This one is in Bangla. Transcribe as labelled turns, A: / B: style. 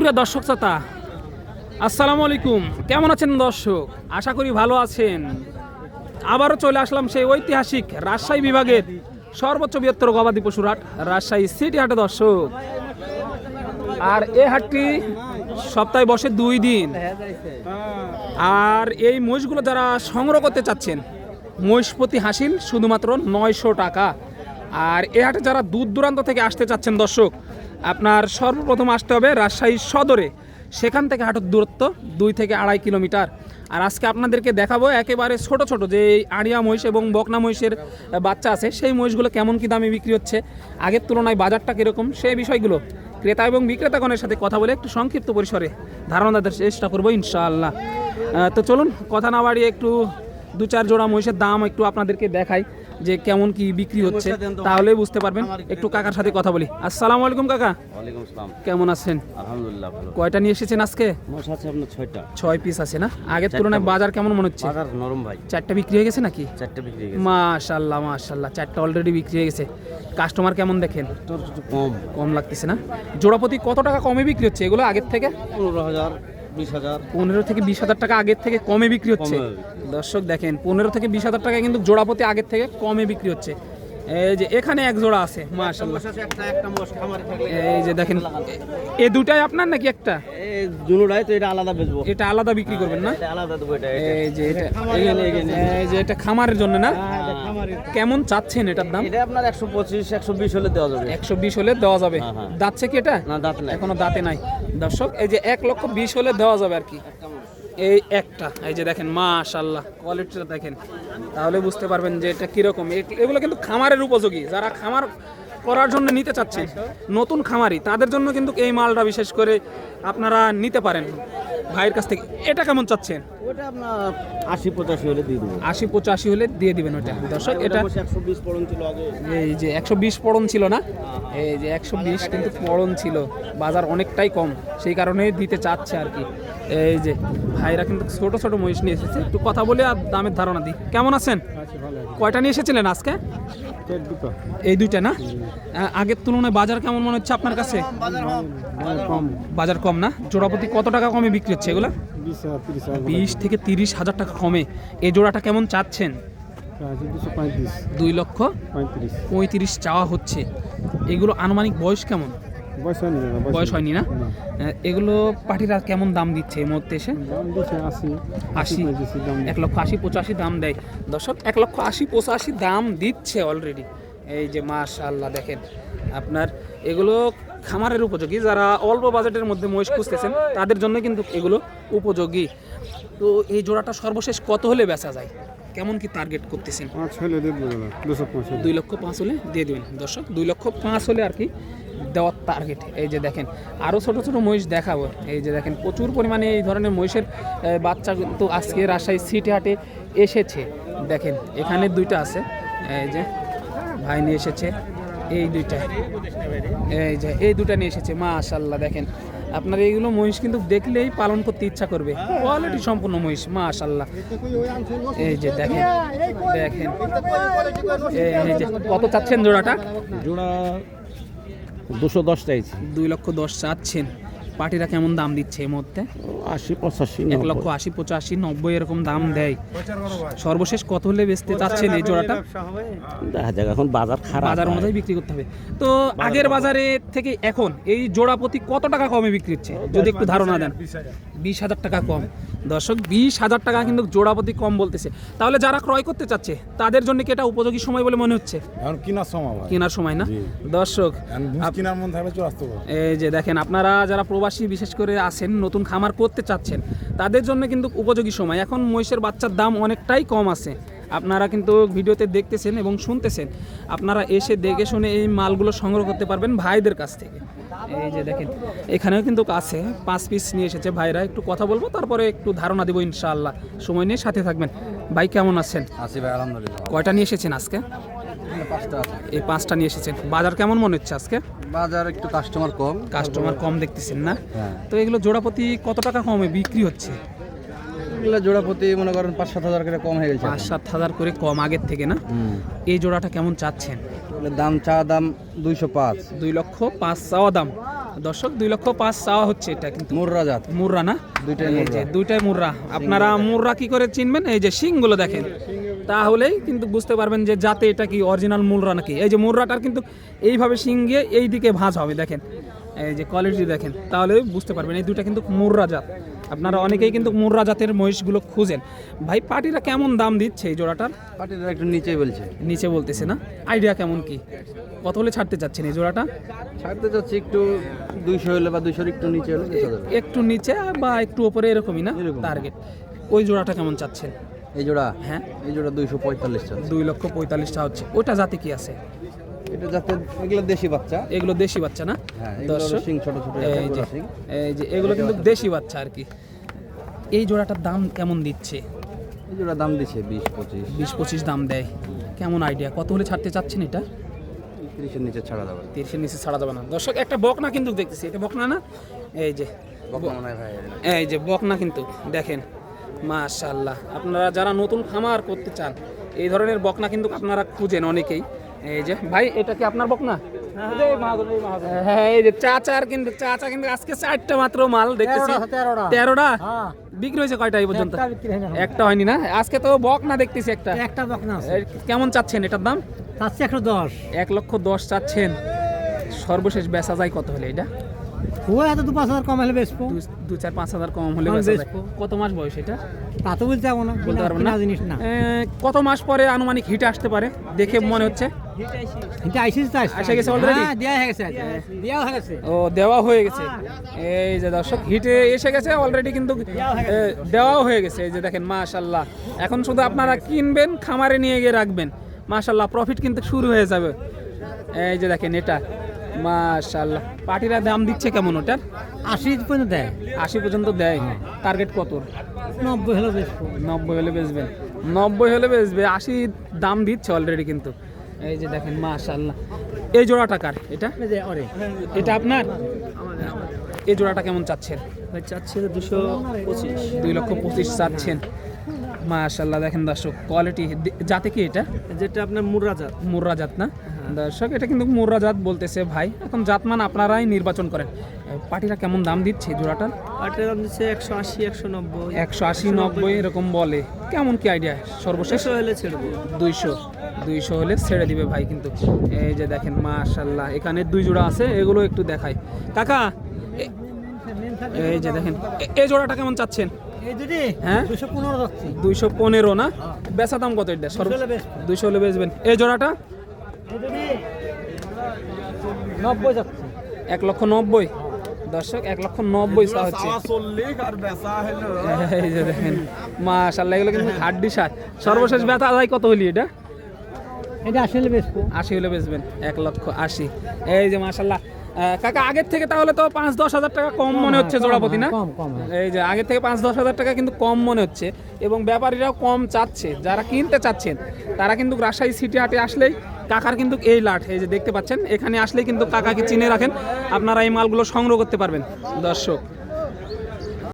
A: সুপ্রিয় দর্শক শ্রোতা, আসসালামু আলাইকুম। কেমন আছেন দর্শক? আশা করি ভালো আছেন। আবারও চলে আসলাম সেই ঐতিহাসিক রাজশাহী বিভাগের সর্বোচ্চ বৃহত্তর গবাদি পশুর হাট, রাজশাহী সিটি হাটে দর্শক। আর এই হাটটি সপ্তাহে বসে দুই দিন। আর এই মহিষগুলো যারা সংগ্রহ করতে চাচ্ছেন মহিষ প্রতি হাসিল শুধুমাত্র নয়শো টাকা। আর এ হাটে যারা দূর দূরান্ত থেকে আসতে চাচ্ছেন দর্শক আপনার সর্বপ্রথম আসতে হবে রাজশাহী সদরে। সেখান থেকে হাটের দূরত্ব দুই থেকে আড়াই কিলোমিটার। আর আজকে আপনাদেরকে দেখাবো একেবারে ছোট ছোট যে আড়িয়া মহিষ এবং বকনা মহিষের বাচ্চা আছে, সেই মহিষগুলো কেমন কী দামে বিক্রি হচ্ছে, আগের তুলনায় বাজারটা কীরকম, সেই বিষয়গুলো ক্রেতা এবং বিক্রেতাগণের সাথে কথা বলে একটু সংক্ষিপ্ত পরিসরে ধারণা দেওয়ার চেষ্টা করব ইনশাআল্লাহ। তো চলুন, কথা না বাড়িয়ে একটু দু চার জোড়া মহিষের দাম একটু আপনাদেরকে দেখাই। যে কেমন কি বিক্রি হচ্ছে তাহলেই বুঝতে পারবেন। একটু কাকার সাথে কথা বলি। আসসালামু আলাইকুম কাকা। কেমন আছেন?
B: আলহামদুলিল্লাহ ভালো।
A: কয়টা নিয়ে এসেছেন আজকে?
B: আছে আপনার ছয়টা।
A: ছয় পিস আছে না? আগের তুলনায় বাজার কেমন মনে হচ্ছে?
B: বাজার নরম ভাই।
A: চারটা বিক্রি হয়ে গেছে নাকি?
B: চারটে বিক্রি হয়ে গেছে।
A: মাশাল্লাহ মাশাল্লাহ চারটা অলরেডি বিক্রি হয়ে গেছে। কাস্টমার কেমন দেখেন?
B: কম।
A: কম লাগতেছে না? জোড়াপতি কত টাকা কমে বিক্রি হচ্ছে? এগুলো আগের থেকে?
B: পনেরো হাজার।
A: পনেরো থেকে বিশ হাজার টাকা আগের থেকে কমে বিক্রি হচ্ছে। দর্শক দেখেন পনেরো থেকে বিশ হাজার টাকা কিন্তু জোড়াপতি আগের থেকে কমে বিক্রি হচ্ছে। এই যে এখানে এক জোড়া আছে
B: থাকলে
A: এই যে দেখেন এ দুটাই আপনার নাকি একটা?
B: তো এটা আলাদা বেচবো।
A: এটা আলাদা বিক্রি করবেন না?
B: আলাদা দেবো এটা
A: এই যে এটা। এই যে এটা খামারের জন্য না?
B: খামারে
A: কেমন চাচ্ছেন এটার দাম?
B: এটা আপনার একশো পঁচিশ একশো বিশ হলে দেওয়া যাবে।
A: একশো বিশ হলে দেওয়া যাবে।
B: হ্যাঁ, হ্যাঁ।
A: দাঁতছে কি এটা?
B: না দাঁত নাই।
A: এখনও দাঁতে নাই। দর্শক এই যে এক লক্ষ বিশ হলে দেওয়া যাবে আর কি। এই একটা এই যে দেখেন মাশাল্লাহ কোয়ালিটিটা দেখেন। তাহলে বুঝতে পারবেন যে এটা কীরকম। এগুলো কিন্তু খামারের উপযোগী। যারা খামার করার জন্য নিতে চাচ্ছেন নতুন খামারি তাদের জন্য কিন্তু এই মালটা বিশেষ করে আপনারা নিতে পারেন। ভাইয়ের কাছ থেকে এটা কেমন চাচ্ছেন?
B: ওটা আপনার আশি পঁচাশি হলে দিয়ে দেবো।
A: আশি পঁচাশি হলে দিয়ে দিবেন ওটা। দর্শক এটা
B: একশো বিশ পড়ন ছিল আগে।
A: এই যে একশো বিশ পড়ন ছিল না? এই যে একশো বিশ কিন্তু পড়ন ছিল। বাজার অনেকটাই কম সেই কারণে দিতে চাচ্ছে আর কি। এই যে ভাইরা কিন্তু ছোট ছোট মহিষ নিয়ে এসেছে। একটু কথা বলে আর দামের ধারণা দিই। কেমন আছেন? কয়টা নিয়ে এসেছিলেন আজকে? এই দুইটা না? আগের তুলনায় বাজার কেমন মনে হচ্ছে আপনার কাছে? বাজার কম না? জোড়াপতি কত টাকা কমে বিক্রি হচ্ছে এগুলো? বিশ থেকে তিরিশ হাজার টাকা কমে। এই জোড়াটা কেমন চাচ্ছেন? দুই লক্ষ পঁয়ত্রিশ চাওয়া হচ্ছে। এগুলো আনুমানিক বয়স কেমন? বয়স হয়নি না? এগুলো পার্টিরা কেমন দাম দিচ্ছে এই মুহূর্তে এসে? আশি এক লক্ষ আশি পঁচাশি দাম দেয়। দর্শক এক লক্ষ আশি পঁচাশি দাম দিচ্ছে অলরেডি এই যে মাশাল্লাহ দেখেন। আপনার এগুলো খামারের উপযোগী। যারা অল্প বাজেটের মধ্যে মহিষ খুঁজতেছেন তাদের জন্য কিন্তু এগুলো উপযোগী। তো এই জোড়াটা সর্বশেষ কত হলে বেচা যায়? কেমন কি টার্গেট করতেছেন? দুই লক্ষ পাঁচ হলে দিয়ে দেবেন। দর্শক দুই লক্ষ পাঁচ হলে আর কি দেওয়ার টার্গেট এই যে দেখেন। আরও ছোট ছোট মহিষ দেখাবো। এই যে দেখেন প্রচুর পরিমাণে এই ধরনের মহিষের বাচ্চা কিন্তু আজকে রাজশাহী সিটি হাটে এসেছে। দেখেন এখানে দুইটা আছে। এই যে ভাই নিয়ে এসেছে এই দুইটা। এই যে এই দুটা নিয়ে এসেছে মা মাশাল্লাহ দেখেন। আপনার এইগুলো মহিষ কিন্তু দেখলেই পালন করতে ইচ্ছা করবে। কোয়ালিটি সম্পূর্ণ মহিষ মা মাশাল্লাহ এই যে দেখেন দেখেন। এই এই যে কত চাচ্ছেন জোড়াটা?
B: জোড়া দুশো দশ চাইছি।
A: দুই লক্ষ দশ চাচ্ছেন। পার্টিরা কেমন দাম দিচ্ছে এই মুহূর্তে?
B: আশি পঁচাশি
A: এক লক্ষ আশি পঁচাশি নব্বই এরকম দাম দেয়। সর্বশেষ কত হলে বেচতে চাচ্ছেন এই জোড়াটা?
B: দেখা যাক এখন বাজার খারাপ।
A: বাজার অনুযায়ী বিক্রি করতে হবে। তো আগের বাজারে। থেকে এখন এই জোড়া প্রতি কত টাকা কমে বিক্রি হচ্ছে? যদি একটু ধারণা দেন। বিশ হাজার। টাকা কম। দর্শক বিশ হাজার টাকা কিন্তু জোড়া প্রতি কম বলতেছে। তাহলে যারা ক্রয় করতে চাচ্ছে তাদের জন্য কি এটা উপযোগী সময় বলে মনে হচ্ছে?
C: এখন কিনার সময়
A: কেনার সময় না? দর্শক
C: মন থাকলে পারো
A: এই যে দেখেন আপনারা যারা প্রবাসী বিশেষ করে আছেন নতুন খামার করতে চাচ্ছেন তাদের জন্য কিন্তু উপযোগী সময়। এখন মহিষের বাচ্চার দাম অনেকটাই কম আছে। আপনারা কিন্তু ভিডিওতে দেখতেছেন এবং শুনতেছেন। আপনারা এসে দেখে শুনে এই মালগুলো সংগ্রহ করতে পারবেন ভাইদের কাছ থেকে। এই যে দেখেন এখানেও কিন্তু আছে পাঁচ পিস নিয়ে এসেছে ভাইরা। একটু কথা বলব তারপরে একটু ধারণা দেবো ইনশাআল্লাহ। সময় নিয়ে সাথে থাকবেন। ভাই কেমন আছেন?
C: আসি ভাই আলহামদুলিল্লাহ।
A: কয়টা নিয়ে এসেছেন আজকে?
C: আছে
A: এই পাঁচটা নিয়ে এসেছেন। বাজার কেমন মনে হচ্ছে আজকে?
C: বাজার একটু কাস্টমার কম।
A: কাস্টমার কম দেখতেছেন না?
C: হ্যাঁ।
A: তো এগুলো জোড়াপতি কত টাকা কমে বিক্রি হচ্ছে?
C: এগুলো জোড়া প্রতি মনে করেন পাঁচ সাত হাজার করে কম হয়ে গেছে
A: পাঁচ সাত হাজার করে কম আগের থেকে না? এই জোড়াটা কেমন চাচ্ছেন?
C: দাম চা দাম দুইশো পাঁচ।
A: দুই লক্ষ পাঁচ চাওয়া দাম। দর্শক দুই লক্ষ পাঁচ চাওয়া হচ্ছে এটা কিন্তু।
C: মুর্রা জাত।
A: মুর্রা না?
C: দুইটাই মুর্রা।
A: দুইটাই মুর্রা। আপনারা মুর্রা কি করে চিনবেন? এই যে শিংগুলো দেখেন। তাহলেই কিন্তু বুঝতে পারবেন যে যাতে এটা কি অরিজিনাল মুর্রা নাকি? এই যে মুর্রাটার কিন্তু এইভাবে শিং গিয়ে এই দিকে ভাঁজ হবে দেখেন। এই যে কোয়ালিটি দেখেন তাহলে বুঝতে পারবেন এই দুটা কিন্তু মুর্রা জাত। আপনারা অনেকেই কিন্তু মুর্রা জাতের মহিষগুলো খুঁজেন। ভাই পাটিরা কেমন দাম দিচ্ছে এই জোড়াটার?
C: পাটিটা একটু নিচে বলছে।
A: নিচে বলতেছে না? আইডিয়া কেমন কি? কত হলে ছাড়তে চাচ্ছেন এই জোড়াটা?
C: ছাড়তে চাচ্ছি একটু দুইশো হলে বা দুইশোর একটু নিচে হলে
A: একটু নিচে বা একটু উপরে এরকমই না। টার্গেট ওই জোড়াটা কেমন চাচ্ছেন?
C: এই জোড়া?
A: হ্যাঁ।
C: এই জোড়া দুইশো পঁয়তাল্লিশ চাচ্ছে।
A: দুই লক্ষ পঁয়তাল্লিশটা হচ্ছে। ওটা জাতি কি আছে?
C: এটা যাতে এগুলো দেশি বাচ্চা।
A: এগুলো দেশি বাচ্চা না?
C: হ্যাঁ
A: দর্শক
C: ছোট ছোট
A: এই যে এই যে এগুলো কিন্তু দেশি বাচ্চা আর কি। এই জোড়াটার দাম কেমন দিচ্ছে?
C: এই জোড়া দাম দিছে বিশ পঁচিশ।
A: বিশ পঁচিশ দাম দেয়। কেমন আইডিয়া কত হলে ছাড়তে চাচ্ছেন এটা?
C: তিরিশের নিচে ছাড়া যাবে
A: তিরিশের নিচে ছাড়া যাবে না। দর্শক একটা বকনা কিন্তু দেখতেছি। এটা বকনা না? এই যে এই যে বকনা কিন্তু। দেখেন মাশাল্লাহ আপনারা যারা নতুন খামার করতে চান এই ধরনের বকনা কিন্তু আপনারা খুঁজেন অনেকেই। এই যে ভাই এটা কি আপনার বকনা? হ্যাঁ এই যে চাচার কিন্তু চাচা কিন্তু আজকে চারটা মাত্র মাল দেখতেছি। তেরোটা বিক্রি হয়েছে কয়টা এই পর্যন্ত? একটা হয়নি না? আজকে তো বকনা দেখতেছি একটা।
D: একটা বকনা আছে।
A: কেমন চাচ্ছেন এটার দাম?
D: চাচ্ছে একশো দশ।
A: এক লক্ষ দশ চাচ্ছেন। সর্বশেষ বেচা যায় কত হলে এটা?
D: ও এত দু পাঁচ হাজার কম হলে বেচবো
A: দু- চার পাঁচ হাজার কম হলে
D: বেচবো।
A: কত মাস বয়স এটা?
D: তা তো বলতে পারব না
A: বলতে পারবেন না।
D: জিনিস না।
A: কত মাস পরে আনুমানিক হিট আসতে পারে? দেখে মনে হচ্ছে।
D: এটা আইসিস তো
A: এসে গেছে already?
D: হ্যাঁ দেওয়া হয়ে গেছে দেওয়া হয়ে গেছে।
A: ও দেওয়া হয়ে গেছে। এই যে দর্শক হিটে এসে গেছে অলরেডি কিন্তু দেওয়াও হয়ে গেছে। এই যে দেখেন মাশাল্লাহ এখন শুধু আপনারা কিনবেন খামারে নিয়ে গিয়ে রাখবেন। মাশাল্লাহ প্রফিট কিন্তু শুরু হয়ে যাবে। এই যে দেখেন এটা। মাশাল্লাহ পার্টিরা দাম দিচ্ছে কেমন ওটার?
D: আশি পর্যন্ত দেয়।
A: আশি পর্যন্ত দেয়। টার্গেট কত?
D: নব্বই হলে বেচবো।
A: নব্বই হলে বেচবেন। নব্বই হলে বেচবে। আশি দাম দিচ্ছে অলরেডি কিন্তু। এই যে দেখেন মাশাল্লাহ এই জোড়া টাকার এটা?
D: এই যে ওরে
A: এটা আপনার? এই জোড়াটা কেমন চাচ্ছেন?
D: চাচ্ছে দুশো পঁচিশ।
A: দুই লক্ষ পঁচিশ চাচ্ছেন। মাশাল্লাহ দেখেন দর্শক কোয়ালিটি জাতে কি এটা?
D: যেটা আপনার মুরাজাত।
A: মুর্রা জাত না? দর্শক এটা কিন্তু মুর্রা জাত বলতেছে ভাই এখন জাতমান আপনারাই নির্বাচন করেন। এ, পাটিরা কেমন দাম দিচ্ছে জোড়াটার?
D: আটের দাম দিচ্ছে একশো আশি একশো নব্বই।
A: একশো আশি নব্বই এরকম বলে। কেমন কি আইডিয়া সর্বশেষ?
D: হলে ছেড়বো
A: দুইশো দুইশো হলে ছেড়ে দিবে ভাই কিন্তু। এই যে দেখেন মাশাল্লাহ এখানে দুই জোড়া আছে এগুলো একটু দেখাই। কাকা এই যে দেখেন এই জোড়াটা কেমন চাচ্ছেন? হ্যাঁ? দুইশো পনেরো না? বেচা দাম কত এটা। দুইশো হলে বেচবেন। এই জোড়াটা?
D: নব্বই যাচ্ছে।
A: এক লক্ষ নব্বই। দর্শক এক লক্ষ নব্বই চা হচ্ছে। এই যে দেখেন মাশাল্লাহ এগুলো কিন্তু হাড্ডি সার। সর্বশেষ ব্যথা আদায় কত হলি এটা?
D: এটা আশি হলে বেচবো।
A: আশি হলে বেচবেন এক লক্ষ আশি। এই যে মাশাল্লাহ কাকা আগের থেকে তাহলে তো পাঁচ দশ হাজার টাকা কম মনে হচ্ছে জোড়াপতি না। এই যে আগের থেকে পাঁচ দশ হাজার টাকা কিন্তু কম মনে হচ্ছে এবং ব্যাপারীরাও কম চাচ্ছে। যারা কিনতে চাচ্ছেন তারা কিন্তু রাজশাহী সিটি হাটে আসলেই কাকার কিন্তু এই লাট এই যে দেখতে পাচ্ছেন এখানে আসলেই কিন্তু কাকাকে চিনে রাখেন। আপনারা এই মালগুলো সংগ্রহ করতে পারবেন দর্শক।